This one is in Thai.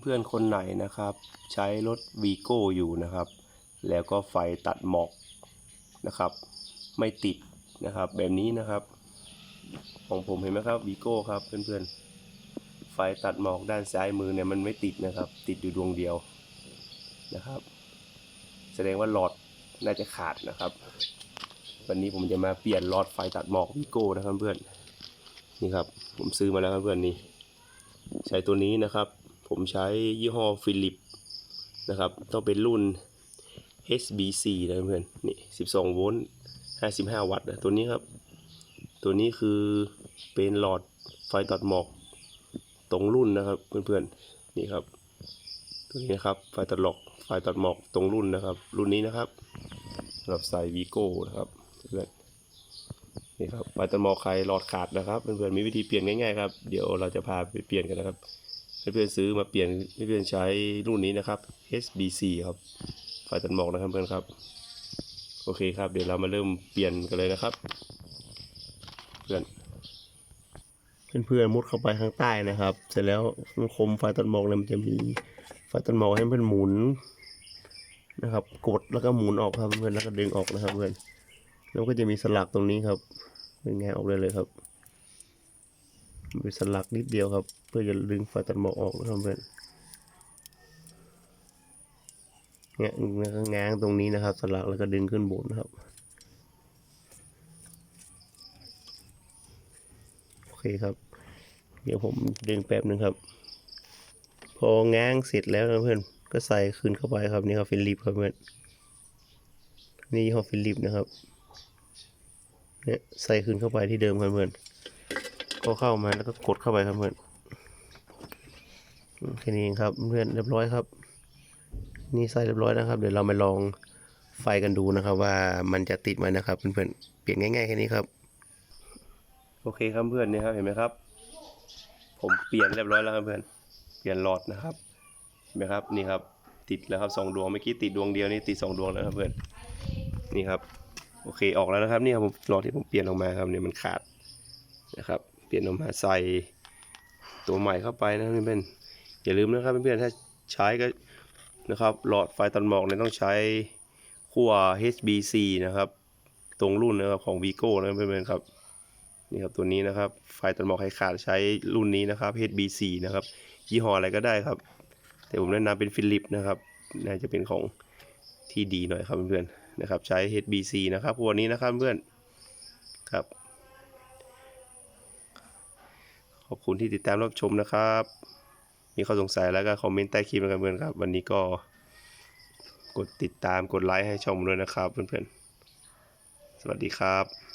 เพื่อนๆคนไหนนะครับ ใช้รถวีโก้อยู่นะครับ แล้วก็ไฟตัดหมอกนะครับ ไม่ติดนะครับ แบบนี้นะครับ ของผมเห็นไหมครับวีโก้ครับเพื่อนๆไฟตัดหมอกด้านซ้ายมือเนี่ยมันไม่ติดนะครับ ติดอยู่ดวงเดียวนะครับ แสดงว่าหลอดน่าจะขาดนะครับ วันนี้ผมจะมาเปลี่ยนหลอดไฟตัดหมอกวีโก้นะครับเพื่อนนี่ครับผมซื้อมาแล้วครับเพื่อนนี่ใช้ตัวนี้นะครับ ผมใช้ยี่ห้อฟิลิปนะครับ ต้องเป็นรุ่น HBC นะเพื่อนนี่ 12 โวลต์ 55 วัตต์นะตัวนี้ครับ ตัวนี้คือเป็นหลอดไฟตัดหมอกตรงรุ่นนะครับเพื่อนๆนี่ครับตัวนี้นะครับไฟตัดหลอกไฟตัดหมอกตรงรุ่นนะครับ รุ่นนี้นะครับสำหรับใส่วีโก้นะครับเพื่อนนี่ครับไฟตัดหมอกใครหลอดขาดนะครับเพื่อนๆมีวิธีเปลี่ยนง่ายๆครับเดี๋ยวเราจะพาไปเปลี่ยนกันนะครับ เพื่อนๆซื้อมาเปลี่ยนเพื่อนๆใช้รุ่นนี้นะครับ HBC ครับไฟตัดหมอกนะครับเพื่อนครับ โอเคครับ เดี๋ยวเรามาเริ่มเปลี่ยนกันเลยนะครับ เพื่อนเพื่อนๆมุดเข้าไปข้างใต้นะครับ เสร็จแล้วคมไฟตัดหมอกเนี่ยมันจะมีไฟตัดหมอกให้เพื่อนหมุนนะครับกดแล้วก็หมุนออกครับเพื่อนแล้วก็ดึงออกนะครับเพื่อนแล้วก็จะมีสลักตรงนี้ครับเป็นไงออกได้เลยครับ มีสลักนิดเดียวครับ เพื่อจะดึงไฟตัดหมอกออกนะครับเพื่อนเนี่ยแง้างตรงนี้นะครับ สลักแล้วก็ดึงขึ้นบนนะครับโอเคครับ เดี๋ยวผมดึงแป๊บหนึ่งครับ พอง้างเสร็จแล้วนะเพื่อนก็ใส่คืนเข้าไปครับนี่ครับฟิลิปครับเพื่อนนี่ยี่ห้อฟิลิปนะครับเนี่ยใส่คืนเข้าไปที่เดิมครับเพื่อน ก็เข้ามาแล้วก็กดเข้าไปครับเพื่อนแค่นี้เองครับเพื่อนเรียบร้อยครับ นี่ใส่เรียบร้อยนะครับ เดี๋ยวเรามาลองไฟกันดูนะครับ ว่ามันจะติดไหมนะครับเพื่อนๆเปลี่ยนง่ายๆแค่นี้ครับ โอเคครับเพื่อนนี่ครับเห็นไหมครับ ผมเปลี่ยนเรียบร้อยแล้วครับเพื่อนเปลี่ยนหลอดนะครับเห็นไหมครับนี่ครับติดแล้วครับสองดวงเมื่อกี้ติดดวงเดียวนี่ติดสองดวงแล้วครับเพื่อนนี่ครับโอเคออกแล้วนะครับนี่ครับหลอดที่ผมเปลี่ยนออกมาครับเนี่ยมันขาดนะครับ ปลี่ยนออกมาใส่ตัวใหม่เข้าไปนะเพื่อนๆอย่าลืมนะครับเพื่อนๆถ้าใช้ก็นะครับหลอดไฟตัดหมอกเนี่ยต้องใช้ขั้ว HBC นะครับ ตรงรุ่นนะครับของ Vigo นะเพื่อนๆครับนี่ครับตัวนี้นะครับ ไฟตัดหมอกไฮขาดใช้รุ่นนี้นะครับ HBC นะครับยี่ห้ออะไรก็ได้ครับ แต่ผมแนะนำเป็นฟิลิปนะครับน่าจะเป็นของที่ดีหน่อยครับเพื่อนๆนะครับ ใช้ HBC นะครับพวกนี้นะครับเพื่อนครับ ข อบคุณที่ติดตามรับชมนะครับ มีข้อสงสัยแล้วก็คอมเมนต์ใต้คลิปนะครับเพื่อนๆครับ วันนี้ก็กดติดตามกดไลค์ให้ช่องผมด้วยนะครับเพื่อนๆ สวัสดีครับ